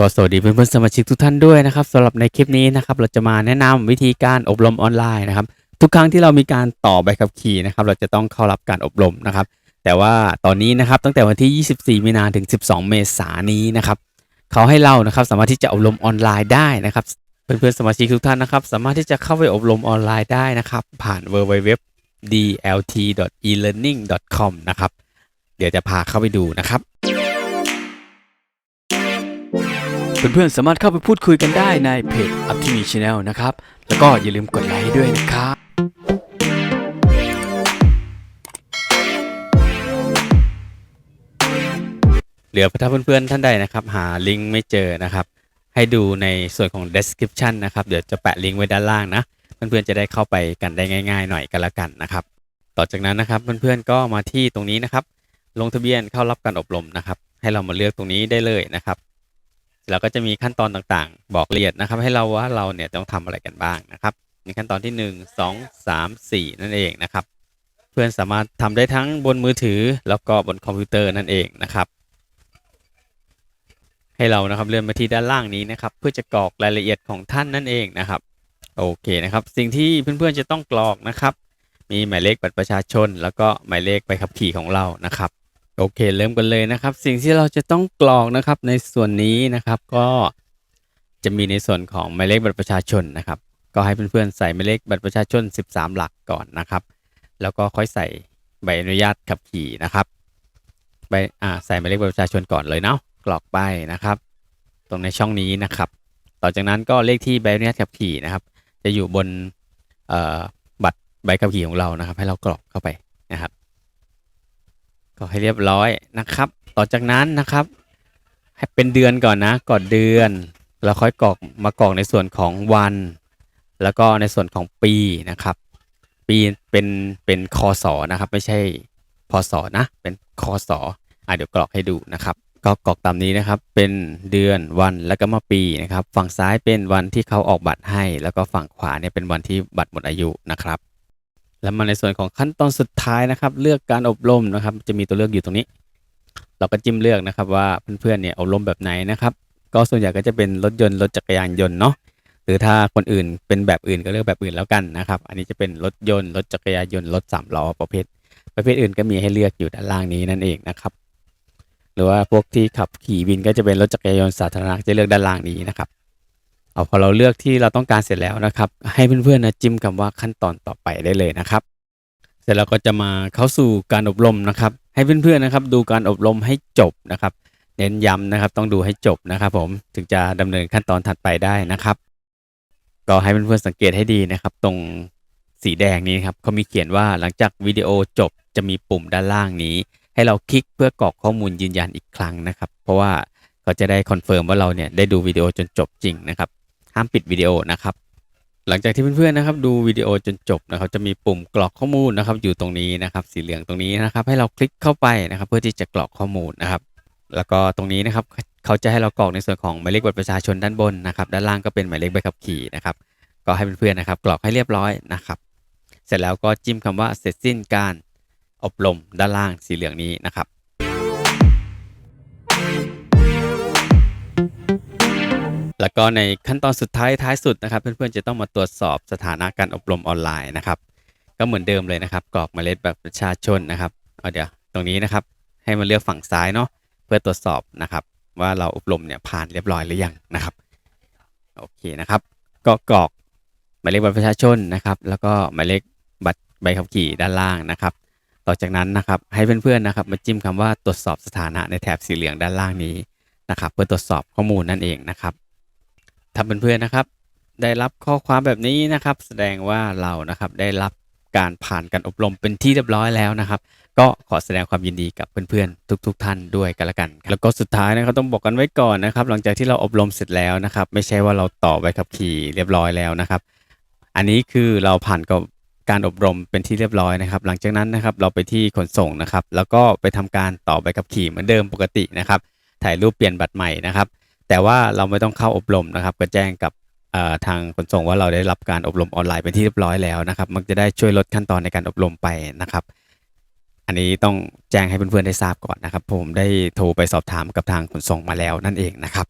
ก็สวัสดีเพื่อนๆสมาชิกทุกท่านด้วยนะครับสำหรับในคลิปนี้นะครับเราจะมาแนะนำวิธีการอบรมออนไลน์นะครับ ทุกครั้งที่เรามีการต่อใบขับขี่นะครับ เราจะต้องเข้ารับการอบรมนะครับ แต่ว่าตอนนี้นะครับตั้งแต่วันที่ 24 มีนาถึง 12 เมษายนนี้นะครับเขาให้เรานะครับสามารถที่จะอบรมออนไลน์ได้นะครับ เพื่อนๆสมาชิกทุกท่านนะครับ สามารถที่จะเข้าไปอบรมออนไลน์ได้นะครับ ผ่าน www dlt.elearning.com นะครับเดี๋ยวจะพาเข้าไปดูนะครับ เพื่อนๆสามารถเข้าไปพูดคุยกันได้ในเพจ u p t i m i Channel นะครับ แล้วก็อย่าลืมกดไลค์ด้วยนะครับเหลือถ้าเพื่อนๆท่านใดนะครับ หาลิงก์ไม่เจอนะครับ ให้ดูในส่วนของ description นะครับ เดี๋ยวจะแปะลิงก์ไว้ด้านล่างนะ เพื่อนๆจะได้เข้าไปกันได้ง่าย ๆ หน่อยกันละกันนะครับ ต่อจากนั้นนะครับเพื่อนๆก็มาที่ตรงนี้นะครับ ลงทะเบียนเข้ารับการอบรมนะครับ ให้เรามาเลือกตรงนี้ได้เลยนะครับ แล้วก็จะมีขั้นตอนต่างๆ บอกละเอียดนะครับ ให้เราว่าเราเนี่ยต้องทำอะไรกันบ้างนะครับในขั้นตอนที่ 1 2 3 4 นั่นเองนะครับ เพื่อนสามารถทำได้ทั้งบนมือถือแล้วก็บนคอมพิวเตอร์นั่นเองนะครับ ให้เรานะครับเลื่อนมาที่ด้านล่างนี้นะครับ เพื่อจะกรอกรายละเอียดของท่านนั่นเองนะครับโอเคนะครับ สิ่งที่เพื่อนๆจะต้องกรอกนะครับ มีหมายเลขบัตรประชาชน แล้วก็หมายเลขใบขับขี่ของเรานะครับ โอเค เริ่มกันเลยนะครับ สิ่งที่เราจะต้องกรอกนะครับในส่วนนี้นะครับก็จะมีในส่วนของหมายเลขบัตรประชาชนนะครับ ก็ให้เพื่อนๆใส่หมายเลขบัตรประชาชน 13 หลักก่อนนะครับ แล้วก็ค่อยใส่ใบอนุญาตขับขี่นะครับใบอ่าใส่หมายเลขบัตรประชาชนก่อนเลยเนาะกรอกไปนะครับ ตรงในช่องนี้นะครับ ต่อจากนั้นก็เลขที่ใบอนุญาตขับขี่นะครับ จะอยู่บนเอ่อบัตรใบขับขี่ของเรานะครับ ให้เรากรอกเข้าไปนะครับ ก็ให้เรียบร้อยนะครับ ต่อจากนั้นนะครับ ให้เป็นเดือนก่อนนะก่อนเดือน แล้วค่อยกรอกมากรอกในส่วนของวัน แล้วก็ในส่วนของปีนะครับ ปีเป็นเป็นคอสอนะครับ ไม่ใช่พศนะ เป็นคอสออะเดี๋ยวกรอกให้ดูนะครับก็กรอกตามนี้นะครับ เป็นเดือนวันแล้วก็มาปีนะครับ ฝั่งซ้ายเป็นวันที่เขาออกบัตรให้ แล้วก็ฝั่งขวาเนี่ยเป็นวันที่บัตรหมดอายุนะครับ แล้วมาในส่วนของขั้นตอนสุดท้ายนะครับ เลือกการอบรมนะครับ จะมีตัวเลือกอยู่ตรงนี้ เราก็จิ้มเลือกนะครับว่าเพื่อนๆเนี่ยอบรมแบบไหนนะครับ ก็ส่วนใหญ่ก็จะเป็นรถยนต์รถจักรยานยนต์เนาะหรือถ้าคนอื่นเป็นแบบอื่นก็เลือกแบบอื่นแล้วกันนะครับ อันนี้จะเป็นรถยนต์รถจักรยานยนต์รถสามล้อประเภท ประเภทอื่นก็มีให้เลือกอยู่ด้านล่างนี้นั่นเองนะครับ หรือว่าพวกที่ขับขี่วินก็จะเป็นรถจักรยานยนต์สาธารณะจะเลือกด้านล่างนี้นะครับ เอาพอเราเลือกที่เราต้องการเสร็จแล้วนะครับ ให้เพื่อนๆนะจิ้มคำว่าขั้นตอนต่อไปได้เลยนะครับ เสร็จแล้วก็จะมาเข้าสู่การอบรมนะครับ ให้เพื่อนๆนะครับ ดูการอบรมให้จบนะครับ เน้นย้ำนะครับ ต้องดูให้จบนะครับ ผมถึงจะดำเนินขั้นตอนถัดไปได้นะครับ ก็ให้เพื่อนๆสังเกตให้ดีนะครับ ตรงสีแดงนี้ครับเขามีเขียนว่าหลังจากวิดีโอจบจะมีปุ่มด้านล่างนี้ ให้เราคลิกเพื่อกรอกข้อมูลยืนยันอีกครั้งนะครับ เพราะว่าเขาจะได้คอนเฟิร์มว่าเราเนี่ยได้ดูวิดีโอจนจบจริงนะครับ ห้ามปิดวิดีโอนะครับ หลังจากที่เพื่อนๆนะครับ ดูวิดีโอจนจบนะครับ จะมีปุ่มกรอกข้อมูลนะครับ อยู่ตรงนี้นะครับ สีเหลืองตรงนี้นะครับ ให้เราคลิกเข้าไปนะครับ เพื่อที่จะกรอกข้อมูลนะครับ แล้วก็ตรงนี้นะครับเขาจะให้เรากรอกในส่วนของหมายเลขบัตรประชาชนด้านบนนะครับด้านล่างก็เป็นหมายเลขใบขับขี่นะครับ ก็ให้เพื่อนๆนะครับ กรอกให้เรียบร้อยนะครับ เสร็จแล้วก็จิ้มคำว่าเสร็จสิ้นการอบรมด้านล่างสีเหลืองนี้นะครับ แล้วก็ในขั้นตอนสุดท้ายท้ายสุดนะครับ เพื่อนๆจะต้องมาตรวจสอบสถานะการอบรมออนไลน์นะครับ ก็เหมือนเดิมเลยนะครับกรอกเมล็ดแบบประชาชนนะครับเอาเดี๋ยวตรงนี้นะครับ ให้มาเลือกฝั่งซ้ายเนาะเพื่อตรวจสอบนะครับ ว่าเราอบรมเนี่ยผ่านเรียบร้อยหรือยังนะครับโอเคนะครับ ก็กรอกหมายเลขบัตรประชาชนนะครับ แล้วก็หมายเลขบัตรใบขับขี่ด้านล่างนะครับ ต่อจากนั้นนะครับให้เพื่อนๆนะครับมาจิ้มคำว่าตรวจสอบสถานะในแถบสีเหลืองด้านล่างนี้นะครับ เพื่อตรวจสอบข้อมูลนั่นเองนะครับ ถ้าเพื่อนๆนะครับ ได้รับข้อความแบบนี้นะครับ แสดงว่าเรานะครับได้รับการผ่านการอบรมเป็นที่เรียบร้อยแล้วนะครับ ก็ขอแสดงความยินดีกับเพื่อนๆ ทุกๆท่านด้วยกันละกัน แล้วก็สุดท้ายนะครับต้องบอกกันไว้ก่อนนะครับ หลังจากที่เราอบรมเสร็จแล้วนะครับ ไม่ใช่ว่าเราต่อใบขับขี่เรียบร้อยแล้วนะครับ อันนี้คือเราผ่านกับการอบรมเป็นที่เรียบร้อยนะครับ หลังจากนั้นนะครับเราไปที่ขนส่งนะครับ แล้วก็ไปทำการต่อใบขับขี่เหมือนเดิมปกตินะครับ ถ่ายรูปเปลี่ยนบัตรใหม่นะครับ แต่ว่าเราไม่ต้องเข้าอบรมนะครับ ก็แจ้งกับทางขนส่งว่าเราได้รับการอบรมออนไลน์เป็นที่เรียบร้อยแล้วนะครับ มันจะได้ช่วยลดขั้นตอนในการอบรมไปนะครับ อันนี้ต้องแจ้งให้เพื่อนๆได้ทราบก่อนนะครับ ผมได้โทรไปสอบถามกับทางขนส่งมาแล้วนั่นเองนะครับ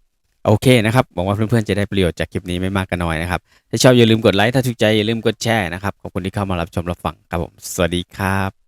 โอเคนะครับหวังว่าเพื่อนๆจะได้ประโยชน์จากคลิปนี้ไม่มากก็น้อยนะครับ ถ้าชอบอย่าลืมกดไลค์ ถ้าถูกใจอย่าลืมกดแชร์นะครับ ขอบคุณที่เข้ามารับชมรับฟังครับผม สวัสดีครับ